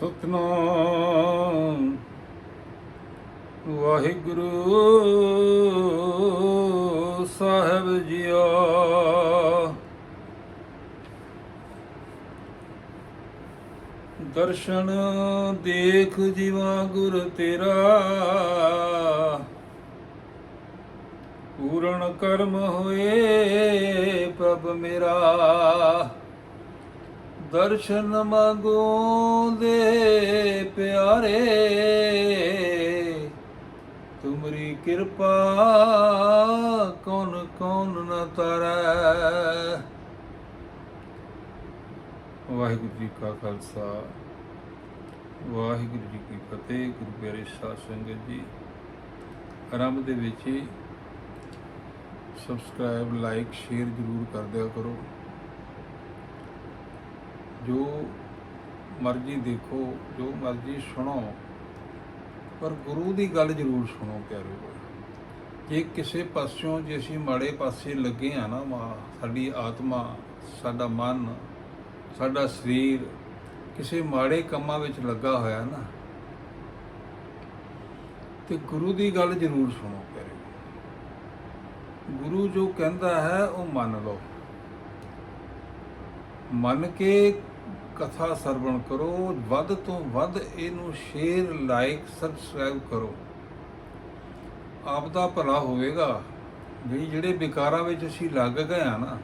ਸਤਨਾਮ ਵਾਹਿਗੁਰੂ ਸਾਹਿਬ ਜੀਓ। ਦਰਸ਼ਨ ਦੇਖ ਜੀਵਾ ਗੁਰ ਤੇਰਾ। ਪੂਰਨ ਕਰਮ ਹੋਏ ਪ੍ਰਭ ਮੇਰਾ। ਦਰਸ਼ਨ ਮੰਗੋ ਦੇ ਪਿਆਰੇ, ਤੁਮਰੀ ਕਿਰਪਾ ਕੌਣ ਕੌਣ ਨ ਤਰੈ। ਵਾਹਿਗੁਰੂ ਜੀ ਕਾ ਖਾਲਸਾ, ਵਾਹਿਗੁਰੂ ਜੀ ਕੀ ਫਤਿਹ, ਗੁਰੂ ਪਿਆਰੇ ਸਾਧ ਸੰਗਤ ਜੀ। ਆਰੰਭ ਦੇ ਵਿੱਚ ਹੀ ਸਬਸਕ੍ਰਾਈਬ ਲਾਈਕ ਸ਼ੇਅਰ ਜ਼ਰੂਰ ਕਰ ਦਿਆ ਕਰੋ। ਜੋ ਮਰਜ਼ੀ ਦੇਖੋ, ਜੋ ਮਰਜ਼ੀ ਸੁਣੋ, ਪਰ ਗੁਰੂ ਦੀ ਗੱਲ ਜ਼ਰੂਰ ਸੁਣੋ ਪਿਆਰੋ ਜੇ ਕਿਸੇ ਪਾਸਿਓਂ ਜੇ ਅਸੀਂ ਮਾੜੇ ਪਾਸੇ ਲੱਗੇ ਆ ਨਾ, ਮਾ, ਸਾਡੀ ਆਤਮਾ, ਸਾਡਾ ਮਨ, ਸਾਡਾ ਸਰੀਰ ਕਿਸੇ ਮਾੜੇ ਕੰਮਾਂ ਵਿੱਚ ਲੱਗਾ ਹੋਇਆ ਨਾ, ਤੇ ਗੁਰੂ ਦੀ ਗੱਲ ਜ਼ਰੂਰ ਸੁਣੋ ਪਿਆਰੇ ਗੁਰੂ ਜੋ ਕਹਿੰਦਾ ਹੈ, ਉਹ ਮੰਨ ਲਓ। ਮੰਨ ਕੇ ਕਥਾ ਸਰਵਣ ਕਰੋ, ਵੱਧ ਤੋਂ ਵੱਧ ਇਹਨੂੰ ਸ਼ੇਅਰ ਲਾਈਕ ਸਬਸਕ੍ਰਾਈਬ ਕਰੋ। ਆਪ ਦਾ ਭਲਾ ਹੋਵੇਗਾ। ਵੀ ਜਿਹੜੇ ਵਿਕਾਰਾਂ ਵਿੱਚ ਅਸੀਂ ਲੱਗ ਗਏ ਆ ਨਾ,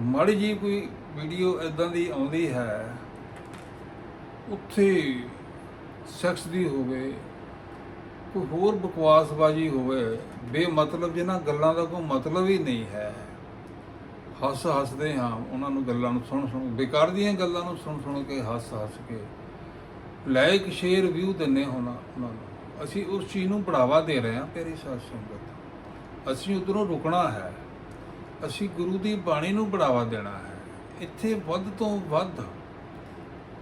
ਮਾੜੀ ਜੀ ਕੋਈ ਵੀਡੀਓ ਇਦਾਂ ਦੀ ਆਉਂਦੀ ਹੈ, ਉੱਥੇ ਸੈਕਸ ਦੀ ਹੋਵੇ, ਕੋਈ ਹੋਰ ਬਕਵਾਸਬਾਜੀ ਹੋਵੇ, ਬੇਮਤਲਬ ਜਿਹਨਾਂ ਗੱਲਾਂ ਦਾ ਕੋਈ ਮਤਲਬ ਹੀ ਨਹੀਂ ਹੈ। ਹੱਸ ਹੱਸਦੇ ਹਾਂ, ਉਹਨਾਂ ਨੂੰ ਗੱਲਾਂ ਨੂੰ ਸੁਣ ਸੁਣ, ਬੇਕਾਰ ਦੀਆਂ ਗੱਲਾਂ ਨੂੰ ਸੁਣ ਸੁਣ ਕੇ ਹੱਸ ਹੱਸ ਕੇ। ਲਾਇਕ ਸ਼ੇਅਰ ਵਿਊ ਦਿੰਨੇ ਹੋਣਾ ਉਹਨਾਂ ਨੂੰ। ਅਸੀਂ ਉਸ ਚੀਜ਼ ਨੂੰ ਬੜਾਵਾ ਦੇ ਰਹੇ ਹਾਂ, ਤੇਰੀ ਸਾਧ ਸੰਗਤ। ਅਸੀਂ ਉਧਰੋਂ ਰੁਕਣਾ ਹੈ। ਅਸੀਂ ਗੁਰੂ ਦੀ ਬਾਣੀ ਨੂੰ ਬੜਾਵਾ ਦੇਣਾ ਹੈ। ਇੱਥੇ ਵੱਧ ਤੋਂ ਵੱਧ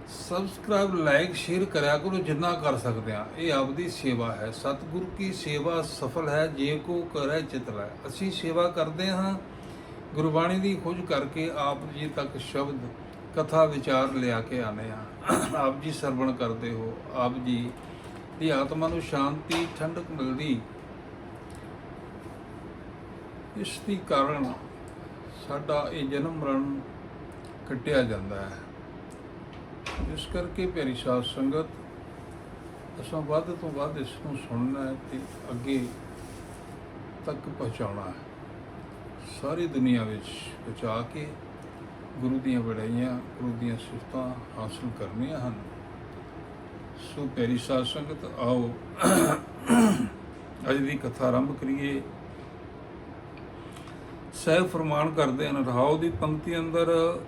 ਸਬਸਕ੍ਰਾਈਬ ਲਾਈਕ ਸ਼ੇਅਰ ਕਰਿਆ ਕਰੋ, ਜਿੰਨਾ ਕਰ ਸਕਦੇ ਆ ਇਹ ਆਪਦੀ ਸੇਵਾ ਹੈ। ਸਤਿਗੁਰੂ ਕੀ ਸੇਵਾ ਸਫਲ ਹੈ, ਜੇ ਕੋ ਕਰੇ ਚਿਤ ਲੈ। ਅਸੀਂ ਸੇਵਾ ਕਰਦੇ ਹਾਂ। ਗੁਰਬਾਣੀ ਦੀ ਖੋਜ ਕਰਕੇ ਆਪ ਜੀ ਤੱਕ ਸ਼ਬਦ, ਕਥਾ, ਵਿਚਾਰ ਲਿਆ ਕੇ ਆਨੇ ਆ। ਆਪ ਜੀ ਸਰਵਣ ਕਰਦੇ ਹੋ। ਆਪ ਜੀ ਦੀ ਆਤਮਾ ਨੂੰ ਸ਼ਾਂਤੀ, ਠੰਡਕ ਮਿਲਦੀ। ਇਸ ਦੀ ਕਾਰਨ ਸਾਡਾ ਇਹ ਜਨਮ ਮਰਨ ਕੱਟਿਆ ਜਾਂਦਾ ਹੈ। ਇਸ ਕਰਕੇ ਪਿਆਰੀ ਸਾਧ ਸੰਗਤ, ਅਸਾਂ ਵੱਧ ਤੋਂ ਵੱਧ ਇਸ ਨੂੰ ਸੁਣਨਾ ਹੈ ਤੇ ਅੱਗੇ ਤੱਕ ਪਹੁੰਚਾਉਣਾ ਹੈ। ਸਾਰੀ ਦੁਨੀਆ ਵਿੱਚ ਪਹੁੰਚਾ ਕੇ ਗੁਰੂ ਦੀਆਂ ਵਡਾਈਆਂ, ਗੁਰੂ ਦੀਆਂ ਸਿਫਤਾਂ ਹਾਸਲ ਕਰਨੀਆਂ ਹਨ। ਸੋ ਪੈਰੀ ਸਾਧ ਸੰਗਤ, ਆਓ ਅੱਜ ਦੀ ਕਥਾ ਆਰੰਭ ਕਰੀਏ। ਸਹਿਬ ਫਰਮਾਨ ਕਰਦੇ ਹਨ ਰਹਾਉ ਦੀ ਪੰਕਤੀ ਅੰਦਰ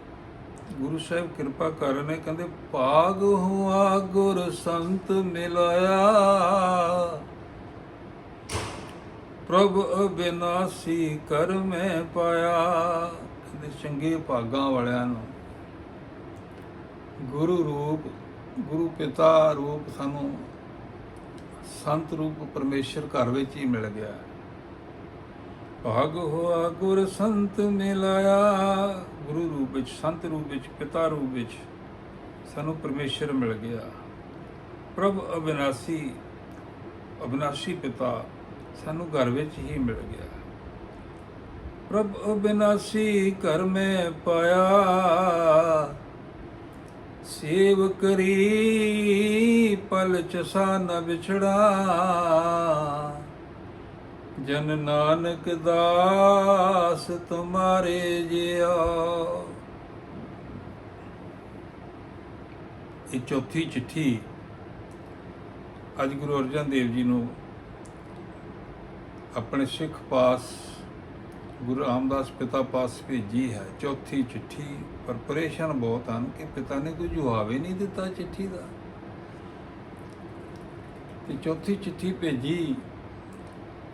ਗੁਰੂ ਸਾਹਿਬ ਕਿਰਪਾ ਕਰ ਰਹੇ ਕਹਿੰਦੇ, ਭਾਗ ਹੁਆ ਗੁਰ ਸੰਤ ਮਿਲਾਇਆ। ਪ੍ਰਭ ਅਬਿਨਾਸੀ ਕਰ ਮੈਂ ਪਾਇਆ। ਕਹਿੰਦੇ ਚੰਗੇ ਭਾਗਾਂ ਵਾਲਿਆਂ ਨੂੰ। ਗੁਰੂ ਰੂਪ, ਗੁਰੂ ਪਿਤਾ ਰੂਪ ਸਾਨੂੰ ਸੰਤ ਰੂਪ ਪਰਮੇਸ਼ਰ ਘਰ ਵਿੱਚ ਹੀ ਮਿਲ ਗਿਆ। ਭਾਗ ਹੋਆ ਗੁਰ ਸੰਤ ਮਿਲਾਇਆ। ਗੁਰੂ ਰੂਪ ਵਿੱਚ, ਸੰਤ ਰੂਪ ਵਿੱਚ, ਪਿਤਾ ਰੂਪ ਵਿੱਚ ਸਾਨੂੰ ਪਰਮੇਸ਼ਰ ਮਿਲ ਗਿਆ। ਪ੍ਰਭ ਅਬਿਨਾਸੀ ਅਬਿਨਾਸੀ ਪਿਤਾ ਸਾਨੂੰ ਘਰ ਵਿੱਚ ਹੀ ਮਿਲ ਗਿਆ। ਪ੍ਰਭ ਅਬਿਨਾਸੀ ਘਰ ਮੈਂ ਪਾਇਆ। ਸੇਵ ਕਰੀ ਪਲ ਚਸਾ ਨ ਵਿਛੜਾ। ਜਨ ਨਾਨਕ ਦਾਸ ਤੁਮਾਰੇ ਜਿਆ ਇਹ ਚੌਥੀ ਚਿੱਠੀ ਅੱਜ ਗੁਰੂ ਅਰਜਨ ਦੇਵ ਜੀ ਨੂੰ ਆਪਣੇ ਸਿੱਖ ਪਾਸ ਗੁਰੂ ਰਾਮਦਾਸ ਪਿਤਾ ਪਾਸ ਭੇਜੀ ਹੈ। ਚੌਥੀ ਚਿੱਠੀ ਪਰ ਪਰੇਸ਼ਾਨ ਬਹੁਤ ਹਨ ਕਿ ਪਿਤਾ ਨੇ ਕੋਈ ਜਵਾਬ ਹੀ ਨਹੀਂ ਦਿੱਤਾ ਚਿੱਠੀ ਦਾ। ਤੇ ਚੌਥੀ ਚਿੱਠੀ ਭੇਜੀ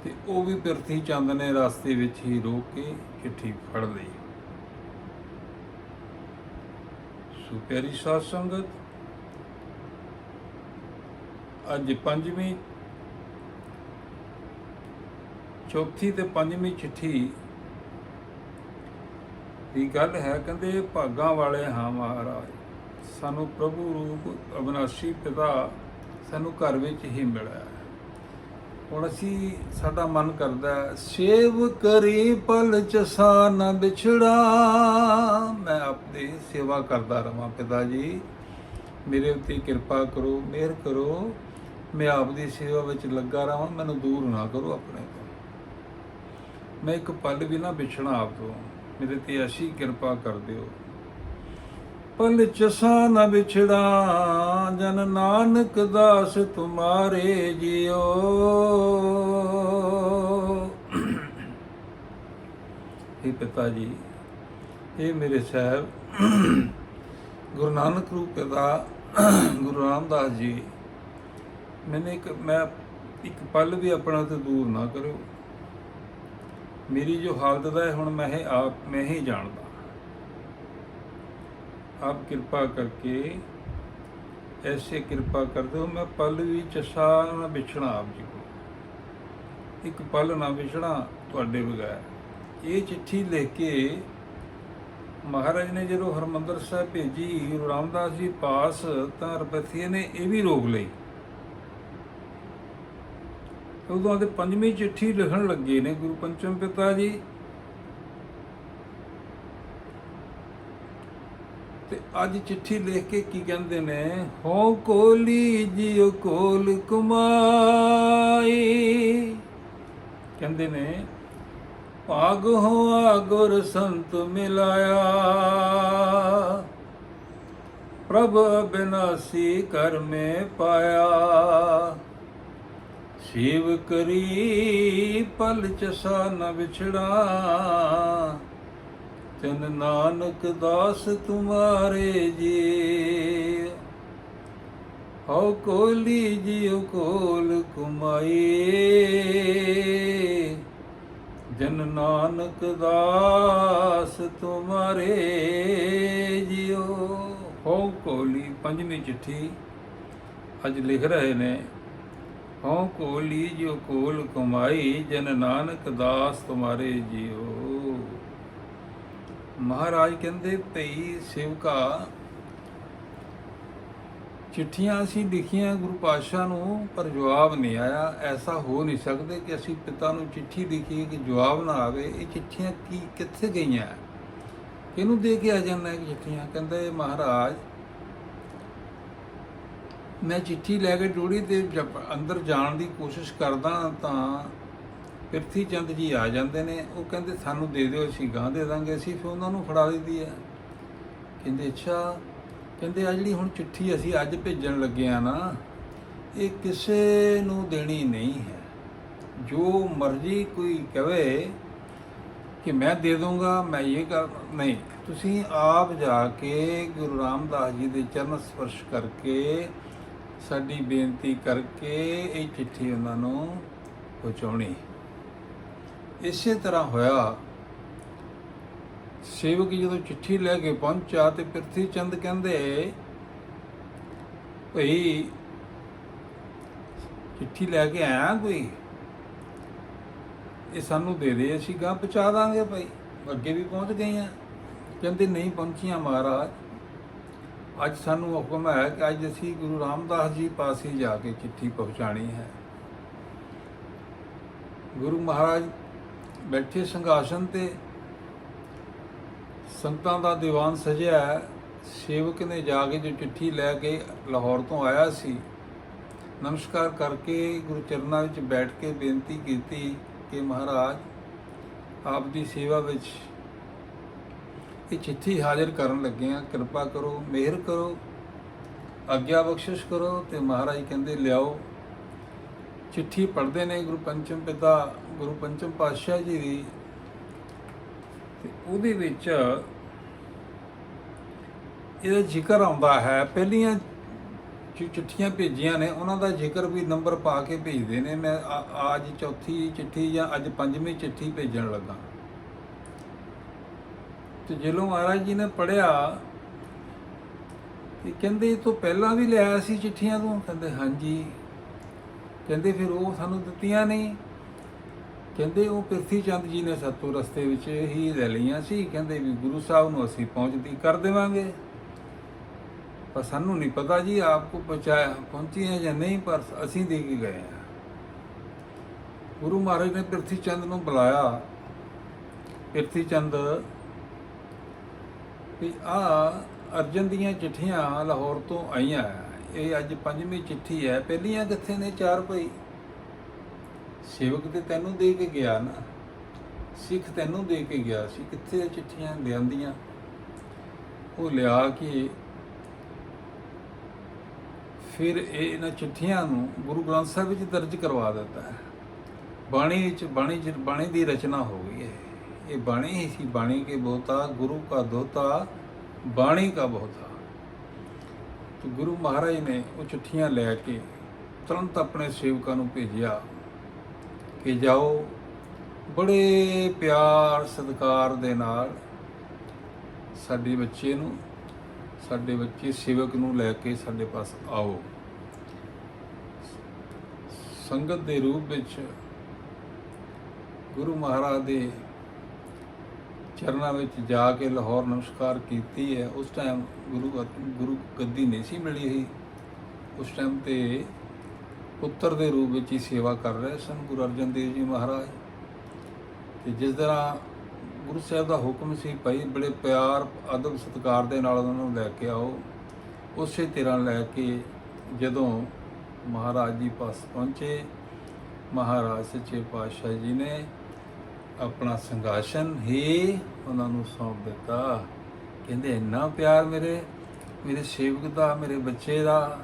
ਤੇ ਉਹ ਵੀ ਪਿਰਥੀ ਚੰਦ ਨੇ ਰਸਤੇ ਵਿੱਚ ਹੀ ਰੋਕ ਕੇ ਚਿੱਠੀ ਫੜ ਲਈ। ਸੋ ਪਿਆਰੀ ਸਾਧ ਸੰਗਤ, ਅੱਜ ਪੰਜਵੀਂ ਚੌਥੀ ਤੇ ਪੰਜਵੀਂ ਚਿੱਠੀ ਦੀ ਗੱਲ ਹੈ, ਕਹਿੰਦੇ, ਭਾਗਾਂ ਵਾਲੇ ਹਾਂ ਮਹਾਰਾਜ, ਸਾਨੂੰ ਪ੍ਰਭੂ ਰੂਪ ਅਬਨਾਸ਼ੀ ਪਿਤਾ ਸਾਨੂੰ ਘਰ ਵਿੱਚ ਹੀ ਮਿਲਿਆ ਹੁਣ ਅਸੀਂ, ਸਾਡਾ ਮਨ ਕਰਦਾ ਸੇਵ ਕਰੀ ਪਲ ਚਸਾ ਨਾ ਵਿਛੜਾ, ਮੈਂ ਆਪਦੀ ਸੇਵਾ ਕਰਦਾ ਰਵਾਂ ਪਿਤਾ ਜੀ। ਮੇਰੇ ਉੱਤੇ ਕਿਰਪਾ ਕਰੋ, ਮਿਹਰ ਕਰੋ, ਮੈਂ ਆਪਦੀ ਸੇਵਾ ਵਿੱਚ ਲੱਗਾ ਰਵਾਂ, ਮੈਨੂੰ ਦੂਰ ਨਾ ਕਰੋ ਆਪਣੇ ਤੋਂ। ਮੈਂ ਇੱਕ ਪਲ ਵੀ ਨਾ ਵਿਛਣਾ ਆਪ ਤੋਂ। ਮੇਰੇ ਤੇ ਐਸੀ ਕਿਰਪਾ ਕਰ ਦਿਓ। ਪਲ ਚਸਾ ਨਾ ਵਿਛੜਾ, ਜਨ ਨਾਨਕ ਦਾਸ ਤੁਮਾਰੇ ਜਿਓ। ਇਹ ਪਿਤਾ ਜੀ ਇਹ ਮੇਰੇ ਸਾਹਿਬ, ਗੁਰੂ ਨਾਨਕ ਰੂਪ ਪਿਤਾ, ਗੁਰੂ ਰਾਮਦਾਸ ਜੀ, ਮੈਨੇ ਇੱਕ, ਮੈਂ ਇੱਕ ਪਲ ਵੀ ਆਪਣਾ ਤੋਂ ਦੂਰ ਨਾ ਕਰਿਓ। ਮੇਰੀ ਜੋ ਹਾਲਤ ਦਾ ਹੈ, ਹੁਣ ਮੈਂ ਇਹ ਆਪ, ਮੈਂ ਹੀ ਜਾਣਦਾ। ਆਪ ਕਿਰਪਾ ਕਰਕੇ ਐਸੇ ਕਿਰਪਾ ਕਰ ਦਿਓ, ਮੈਂ ਪਲ ਵੀ ਚਸਾ ਨਾ ਵਿਛਣਾ ਆਪ ਜੀ ਕੋਲ। ਇੱਕ ਪਲ ਨਾ ਵਿਛਣਾ ਤੁਹਾਡੇ ਬਗੈਰ। ਇਹ ਚਿੱਠੀ ਲਿਖ ਕੇ ਮਹਾਰਾਜ ਨੇ ਜਦੋਂ ਹਰਮੰਦਰ ਸਾਹਿਬ ਭੇਜੀ, ਗੁਰੂ ਰਾਮਦਾਸ ਜੀ ਪਾਸ ਤਾਂ ਰਪਥੀਏ ਨੇ ਇਹ ਵੀ ਰੋਕ ਲਈ। ਉਦੋਂ ਆਦੇ ਪੰਜਵੀਂ ਚਿੱਠੀ ਲਿਖਣ ਲੱਗੇ ਨੇ ਗੁਰੂ ਪੰਚਮ ਪਿਤਾ ਜੀ। ਤੇ ਅੱਜ ਚਿੱਠੀ ਲਿਖ ਕੇ ਕੀ ਕਹਿੰਦੇ ਨੇ? ਹੋ ਕੋਲੀ ਜਿਉ ਕੋਲ ਕੁਮਾਈ। ਕਹਿੰਦੇ ਨੇ, ਭਾਗ ਹੋਆ ਗੁਰ ਸੰਤ ਮਿਲਾਇਆ। ਪ੍ਰਭ ਬਿਨਾਸੀ ਕਰ ਮੇ ਪਾਇਆ। ਸੇਵ ਕਰੀ ਪਲ ਚਸਾ ਨ ਵਿਛੜਾ। ਤਨ ਨਾਨਕ ਦਾਸ ਤੁਮਾਰੇ ਜੀ। ਹਉ ਕੋਲੀ ਜਿਉ ਕੋਲ ਕੁਮਾਈ। ਜਨ ਨਾਨਕ ਦਾਸ ਤੁਮਾਰੇ ਜਿਉ। ਹਉ ਕੋਲੀ ਪੰਜਵੀਂ ਚਿੱਠੀ ਅੱਜ ਲਿਖ ਰਹੇ ਨੇ ਹਉ ਕੋਲੀ ਜਿਉ ਕੋਲ ਕਮਾਈ, ਜਨ ਨਾਨਕ ਦਾਸ ਤੁਮਾਰੇ ਜਿਓ। ਮਹਾਰਾਜ ਕਹਿੰਦੇ ਭਈ ਸੇਵਕਾ, ਚਿੱਠੀਆਂ ਅਸੀਂ ਲਿਖੀਆਂ ਗੁਰੂ ਪਾਤਸ਼ਾਹ ਨੂੰ, ਪਰ ਜਵਾਬ ਨਹੀਂ ਆਇਆ। ਐਸਾ ਹੋ ਨਹੀਂ ਸਕਦੇ ਕਿ ਅਸੀਂ ਪਿਤਾ ਨੂੰ ਚਿੱਠੀ ਲਿਖੀ ਕਿ ਜਵਾਬ ਨਾ ਆਵੇ। ਇਹ ਚਿੱਠੀਆਂ ਕੀ, ਕਿੱਥੇ ਗਈਆਂ? ਕਿਹਨੂੰ ਦੇ ਕੇ ਆ ਜਾਂਦਾ ਇਹ ਚਿੱਠੀਆਂ? ਕਹਿੰਦੇ, ਮਹਾਰਾਜ ਮੈਂ ਚਿੱਠੀ ਲੈ ਕੇ ਡੋੜੀ ਤੇ ਜਪ- ਅੰਦਰ ਜਾਣ ਦੀ ਕੋਸ਼ਿਸ਼ ਕਰਦਾ ਤਾਂ ਪਿਰਥੀ ਚੰਦ ਜੀ ਆ ਜਾਂਦੇ ਨੇ। ਉਹ ਕਹਿੰਦੇ, ਸਾਨੂੰ ਦੇ ਦਿਓ, ਅਸੀਂ ਗਾਂ ਦੇ ਦਾਂਗੇ। ਅਸੀਂ ਫਿਰ ਉਹਨਾਂ ਨੂੰ ਫੜਾ ਦਿੱਤੀ ਹੈ। ਕਹਿੰਦੇ, ਅੱਛਾ। ਕਹਿੰਦੇ, ਆ ਜਿਹੜੀ ਹੁਣ ਚਿੱਠੀ ਅਸੀਂ ਅੱਜ ਭੇਜਣ ਲੱਗੇ ਆ ਨਾ, ਇਹ ਕਿਸੇ ਨੂੰ ਦੇਣੀ ਨਹੀਂ ਹੈ। ਜੋ ਮਰਜ਼ੀ ਕੋਈ ਕਵੇ ਕਿ ਮੈਂ ਦੇ ਦੂੰਗਾ ਮੈਂ ਇਹ ਕਰ ਨਹੀਂ, ਤੁਸੀਂ ਆਪ ਜਾ ਕੇ ਗੁਰੂ ਰਾਮਦਾਸ ਜੀ ਦੇ ਚਰਨ ਸਪਰਸ਼ ਕਰਕੇ ਸਾਡੀ ਬੇਨਤੀ ਕਰਕੇ ਇਹ ਚਿੱਠੀ ਉਹਨਾਂ ਨੂੰ ਪਹੁੰਚਾਉਣੀ। ਇਸੇ ਤਰ੍ਹਾਂ ਹੋਇਆ। ਸੇਵਕ ਜਦੋਂ ਚਿੱਠੀ ਲੈ ਕੇ ਪਹੁੰਚਾ ਤੇ ਪ੍ਰਿਥੀ ਚੰਦ ਕਹਿੰਦੇ, ਭਈ, ਚਿੱਠੀ ਲੈ ਕੇ ਆਇਆ ਕੋਈ? ਇਹ ਸਾਨੂੰ ਦੇ ਦੇ, ਅਸੀਂ ਗਾਂ ਪਹੁੰਚਾ ਦਾਂਗੇ ਭਾਈ। ਅੱਗੇ ਵੀ ਪਹੁੰਚ ਗਏ ਆ। ਕਹਿੰਦੇ, ਨਹੀਂ ਪਹੁੰਚੀਆਂ ਮਹਾਰਾਜ। ਅੱਜ ਸਾਨੂੰ ਹੁਕਮ ਹੈ ਕਿ ਅੱਜ ਅਸੀਂ ਗੁਰੂ ਰਾਮਦਾਸ ਜੀ ਪਾਸੇ ਜਾ ਕੇ ਚਿੱਠੀ ਪਹੁੰਚਾਣੀ ਹੈ ਗੁਰੂ ਮਹਾਰਾਜ ਬੈਠੇ ਸੰਘਾਸਨ ਤੇ ਸੰਤਾਂ ਦਾ ਦੀਵਾਨ ਸਜਿਆ ਹੈ। ਸੇਵਕ ਨੇ ਜਾ ਕੇ ਜੋ ਚਿੱਠੀ ਲੈ ਕੇ ਲਾਹੌਰ ਤੋਂ ਆਇਆ ਸੀ, ਨਮਸਕਾਰ ਕਰਕੇ ਗੁਰੂ ਚਰਨਾਂ ਵਿੱਚ ਬੈਠ ਕੇ ਬੇਨਤੀ ਕੀਤੀ ਕਿ ਮਹਾਰਾਜ, ਆਪ ਦੀ ਸੇਵਾ ਵਿੱਚ ਇਹ ਚਿੱਠੀ ਹਾਜ਼ਰ ਕਰਨ ਲੱਗੇ ਆ ਕਿਰਪਾ ਕਰੋ, ਮਿਹਰ ਕਰੋ, ਆਗਿਆ ਬਖਸ਼ਿਸ਼ ਕਰੋ ਤੇ ਮਹਾਰਾਜ ਕਹਿੰਦੇ ਲਿਆਓ। ਚਿੱਠੀ ਪੜ੍ਹਦੇ ਨੇ ਗੁਰੂ ਪੰਚਮ ਪਿਤਾ, ਗੁਰੂ ਪੰਚਮ ਪਾਤਸ਼ਾਹ ਜੀ ਦੀ ਤੇ ਉਹਦੇ ਵਿੱਚ ਇਹਦਾ ਜ਼ਿਕਰ ਆਉਂਦਾ ਹੈ। ਪਹਿਲੀਆਂ ਜੋ ਚਿੱਠੀਆਂ ਭੇਜੀਆਂ ਨੇ, ਉਹਨਾਂ ਦਾ ਜ਼ਿਕਰ ਵੀ ਨੰਬਰ ਪਾ ਕੇ ਭੇਜਦੇ ਨੇ। ਮੈਂ ਆ- ਅੱਜ ਚੌਥੀ ਚਿੱਠੀ ਜਾਂ ਅੱਜ ਪੰਜਵੀਂ ਚਿੱਠੀ ਭੇਜਣ ਲੱਗਾ। ਤੇ ਜਦੋਂ ਮਹਾਰਾਜ ਜੀ ਨੇ ਪੜਿਆ ਤੇ ਕਹਿੰਦੇ ਇਹ ਤੋਂ ਪਹਿਲਾਂ ਵੀ ਲਿਆਇਆ ਸੀ ਚਿੱਠੀਆਂ ਤੋਂ? ਕਹਿੰਦੇ, ਹਾਂਜੀ। ਕਹਿੰਦੇ, ਫਿਰ ਉਹ ਸਾਨੂੰ ਦਿੱਤੀਆਂ ਨਹੀਂ। ਕਹਿੰਦੇ, ਉਹ ਪ੍ਰਿਥੀ ਚੰਦ ਜੀ ਨੇ ਸਤੂ ਰਸਤੇ ਵਿੱਚ ਹੀ ਲੈ ਲਈਆਂ ਸੀ। ਕਹਿੰਦੇ, ਵੀ ਗੁਰੂ ਸਾਹਿਬ ਨੂੰ ਅਸੀਂ ਪਹੁੰਚਦੀ ਕਰ ਦੇਵਾਂਗੇ। ਪਰ ਸਾਨੂੰ ਨਹੀਂ ਪਤਾ ਜੀ, ਆਪ ਕੋ ਪਹੁੰਚਾਇਆ ਪਹੁੰਚੀ ਹੈ ਜਾਂ ਨਹੀਂ, ਪਰ ਅਸੀਂ ਦੇ ਕੇ ਗਏ ਹਾਂ। ਗੁਰੂ ਮਹਾਰਾਜ ਨੇ ਪ੍ਰਿਥੀ ਚੰਦ ਨੂੰ ਬੁਲਾਇਆ। ਪ੍ਰਿਥੀ ਚੰਦ ਵੀ ਆ ਅਰਜਨ ਦੀਆਂ ਚਿੱਠੀਆਂ ਲਾਹੌਰ ਤੋਂ ਆਈਆਂ ਇਹ ਅੱਜ ਪੰਜਵੀਂ ਚਿੱਠੀ ਹੈ। ਪਹਿਲੀਆਂ ਕਿੱਥੇ ਨੇ ਚਾਰ ਭਈ? ਸੇਵਕ ਤੇ ਤੈਨੂੰ ਦੇ ਕੇ ਗਿਆ ਨਾ। ਸਿੱਖ ਤੈਨੂੰ ਦੇ ਕੇ ਗਿਆ ਸੀ। ਕਿੱਥੇ ਚਿੱਠੀਆਂ ਲਿਆਂਦੀਆਂ? ਉਹ ਲਿਆ ਕੇ ਫਿਰ ਇਹ ਇਹਨਾਂ ਚਿੱਠੀਆਂ ਨੂੰ ਗੁਰੂ ਗ੍ਰੰਥ ਸਾਹਿਬ ਵਿੱਚ ਦਰਜ ਕਰਵਾ ਦਿੱਤਾ ਹੈ। ਬਾਣੀ ਵਿੱਚ ਬਾਣੀ ਚ ਬਾਣੀ ਦੀ ਰਚਨਾ ਹੋ ਗਈ ਹੈ। ਇਹ ਬਾਣੀ ਹੀ ਸੀ, ਬਾਣੀ ਕੇ ਬੋਤਾ ਗੁਰੂ ਕਾ ਦੋਤਾ ਬਾਣੀ ਕਾ ਬਹੁਤਾ। ਤੇ ਗੁਰੂ ਮਹਾਰਾਜ ਨੇ ਉਹ ਚਿੱਠੀਆਂ ਲੈ ਕੇ ਤੁਰੰਤ ਆਪਣੇ ਸੇਵਕਾਂ ਨੂੰ ਭੇਜਿਆ ਕਿ ਜਾਓ, ਬੜੇ ਪਿਆਰ ਸਤਿਕਾਰ ਦੇ ਨਾਲ ਸਾਡੇ ਬੱਚੇ ਨੂੰ, ਸਾਡੇ ਬੱਚੇ ਸੇਵਕ ਨੂੰ ਲੈ ਕੇ ਸਾਡੇ ਪਾਸ ਆਓ। ਸੰਗਤ ਦੇ ਰੂਪ ਵਿੱਚ ਗੁਰੂ ਮਹਾਰਾਜ ਦੇ ਚਰਨਾਂ ਵਿੱਚ ਜਾ ਕੇ ਲਾਹੌਰ ਨਮਸਕਾਰ ਕੀਤੀ ਹੈ। ਉਸ ਟਾਈਮ ਗੁਰੂ ਅਰ- ਗੁਰੂ ਗੱਦੀ ਨਹੀਂ ਸੀ ਮਿਲੀ ਸੀ ਉਸ ਟਾਈਮ ਤੇ ਪੁੱਤਰ ਦੇ ਰੂਪ ਵਿੱਚ ਹੀ ਸੇਵਾ ਕਰ ਰਹੇ ਸਨ ਗੁਰੂ ਅਰਜਨ ਦੇਵ ਜੀ ਮਹਾਰਾਜ। ਤੇ ਜਿਸ ਤਰ੍ਹਾਂ ਗੁਰੂ ਸਾਹਿਬ ਦਾ ਹੁਕਮ ਸੀ, ਭਾਈ, ਬੜੇ ਪਿਆਰ, ਅਦਬ, ਸਤਿਕਾਰ ਦੇ ਨਾਲ ਉਹਨਾਂ ਨੂੰ ਲੈ ਕੇ ਆਓ। ਉਸੇ ਤਰ੍ਹਾਂ ਲੈ ਕੇ ਜਦੋਂ ਮਹਾਰਾਜ ਜੀ ਪਾਸ ਪਹੁੰਚੇ, ਮਹਾਰਾਜ ਸੱਚੇ ਪਾਤਸ਼ਾਹ ਜੀ ਨੇ ਆਪਣਾ ਸੰਗਾਸ਼ਨ ਹੀ ਉਹਨਾਂ ਨੂੰ ਸੌਂਪ ਦਿੱਤਾ। ਕਹਿੰਦੇ, ਇੰਨਾ ਪਿਆਰ ਮੇਰੇ ਮੇਰੇ ਸੇਵਕ ਦਾ, ਮੇਰੇ ਬੱਚੇ ਦਾ।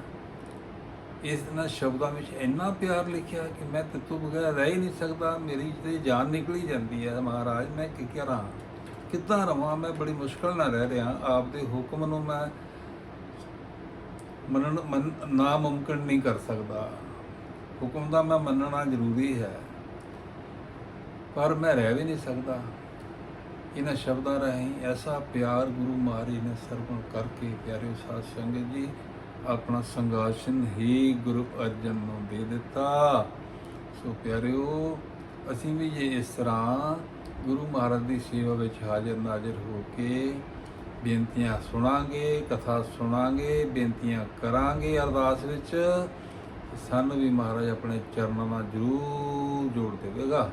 ਇਸ ਨਾਲ ਸ਼ਬਦਾਂ ਵਿੱਚ ਇੰਨਾ ਪਿਆਰ ਲਿਖਿਆ ਕਿ ਮੈਂ ਤੇਤੋਂ ਬਗੈਰ ਰਹਿ ਹੀ ਨਹੀਂ ਸਕਦਾ। ਮੇਰੀ ਤੇ ਜਾਨ ਨਿਕਲੀ ਜਾਂਦੀ ਹੈ। ਮਹਾਰਾਜ, ਮੈਂ ਕੀ ਕਰਾਂ ਕਿੱਦਾਂ ਰਵਾਂ? ਮੈਂ ਬੜੀ ਮੁਸ਼ਕਲ ਨਾਲ ਰਹਿ ਰਿਹਾ। ਆਪ ਦੇ ਹੁਕਮ ਨੂੰ ਮੈਂ ਮੰਨਣ, ਮੰਨ- ਨਾ ਮੁਮਕਿਨ ਨਹੀਂ ਕਰ ਸਕਦਾ। ਹੁਕਮ ਦਾ ਮੈਂ ਮੰਨਣਾ ਜ਼ਰੂਰੀ ਹੈ। ਪਰ ਮੈਂ ਰਹਿ ਵੀ ਨਹੀਂ ਸਕਦਾ। ਇਹਨਾਂ ਸ਼ਬਦਾਂ ਰਾਹੀਂ ਐਸਾ ਪਿਆਰ ਗੁਰੂ ਮਹਾਰਾਜ ਨੇ ਸਰਵਣ ਕਰਕੇ ਪਿਆਰੇ ਸਾਧ ਸੰਗਤ ਜੀ, ਆਪਣਾ ਸੰਗਾਸ਼ਨ ਹੀ ਗੁਰੂ ਅਰਜਨ ਨੂੰ ਦੇ ਦਿੱਤਾ। ਸੋ ਪਿਆਰਿਓ, ਅਸੀਂ ਵੀ ਜੇ ਇਸ ਤਰ੍ਹਾਂ ਗੁਰੂ ਮਹਾਰਾਜ ਦੀ ਸੇਵਾ ਵਿੱਚ ਹਾਜ਼ਰ ਨਾਜ਼ਰ ਹੋ ਕੇ ਬੇਨਤੀਆਂ ਸੁਣਾਂਗੇ, ਕਥਾ ਸੁਣਾਂਗੇ, ਬੇਨਤੀਆਂ ਕਰਾਂਗੇ ਅਰਦਾਸ ਵਿੱਚ ਸਾਨੂੰ ਵੀ ਮਹਾਰਾਜ ਆਪਣੇ ਚਰਨਾਂ ਨਾਲ ਜ਼ਰੂਰ ਜੋੜ ਦੇਵੇਗਾ।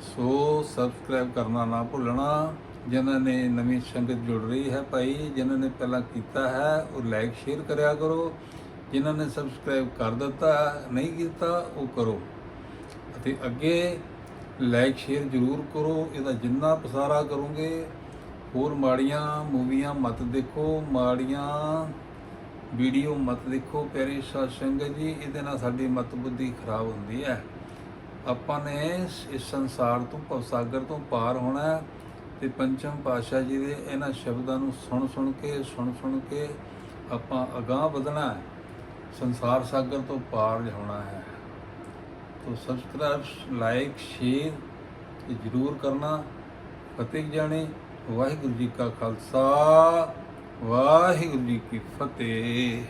ਸੋ ਸਬਸਕ੍ਰਾਈਬ ਕਰਨਾ ਨਾ ਭੁੱਲਣਾ। ਜਿਨ੍ਹਾਂ ਨੇ ਨਵੀਂ ਸੰਗਤ ਜੁੜ ਰਹੀ ਹੈ ਭਾਈ, ਜਿਨ੍ਹਾਂ ਨੇ ਪਹਿਲਾਂ ਕੀਤਾ ਹੈ, ਉਹ ਲਾਈਕ ਸ਼ੇਅਰ ਕਰਿਆ ਕਰੋ। ਜਿਨ੍ਹਾਂ ਨੇ ਸਬਸਕ੍ਰਾਈਬ ਕਰ ਦਿੱਤਾ, ਨਹੀਂ ਕੀਤਾ, ਉਹ ਕਰੋ। ਅਤੇ ਅੱਗੇ ਲਾਈਕ ਸ਼ੇਅਰ ਜ਼ਰੂਰ ਕਰੋ। ਇਹਦਾ ਜਿੰਨਾ ਪਸਾਰਾ ਕਰੋਗੇ, ਹੋਰ ਮਾੜੀਆਂ ਮੂਵੀਆਂ ਮਤ ਦੇਖੋ, ਮਾੜੀਆਂ ਵੀਡੀਓ ਮਤ ਦੇਖੋ। ਪਿਆਰੇ ਸਾਧ ਸੰਗਤ ਜੀ, ਇਹਦੇ ਨਾਲ ਸਾਡੀ ਮਤ ਬੁੱਧੀ ਖਰਾਬ ਹੁੰਦੀ ਹੈ। ਆਪਾਂ ਨੇ ਇਸ- ਸੰਸਾਰ ਤੋਂ ਭਵਸਾਗਰ ਤੋਂ ਪਾਰ ਹੋਣਾ ਹੈ ਤੇ ਪੰਚਮ ਪਾਤਸ਼ਾਹ ਜੀ ਦੇ ਇਹਨਾਂ ਸ਼ਬਦਾਂ ਨੂੰ ਸੁਣ ਸੁਣ ਕੇ, ਸੁਣ ਸੁਣ ਕੇ ਆਪਾਂ ਅਗਾਹ ਵਧਣਾ ਹੈ। ਸੰਸਾਰ ਸਾਗਰ ਤੋਂ ਪਾਰ ਹੋਣਾ ਹੈ। ਤੋ ਸਬਸਕ੍ਰਾਈਬ, ਲਾਈਕ, ਸ਼ੇਅਰ ਇਹ ਜ਼ਰੂਰ ਕਰਨਾ। ਫਤਿਹ ਜਾਣੇ, ਵਾਹਿਗੁਰੂ ਜੀ ਕਾ ਖਾਲਸਾ, ਵਾਹਿਗੁਰੂ ਜੀ ਕੀ ਫਤਿਹ।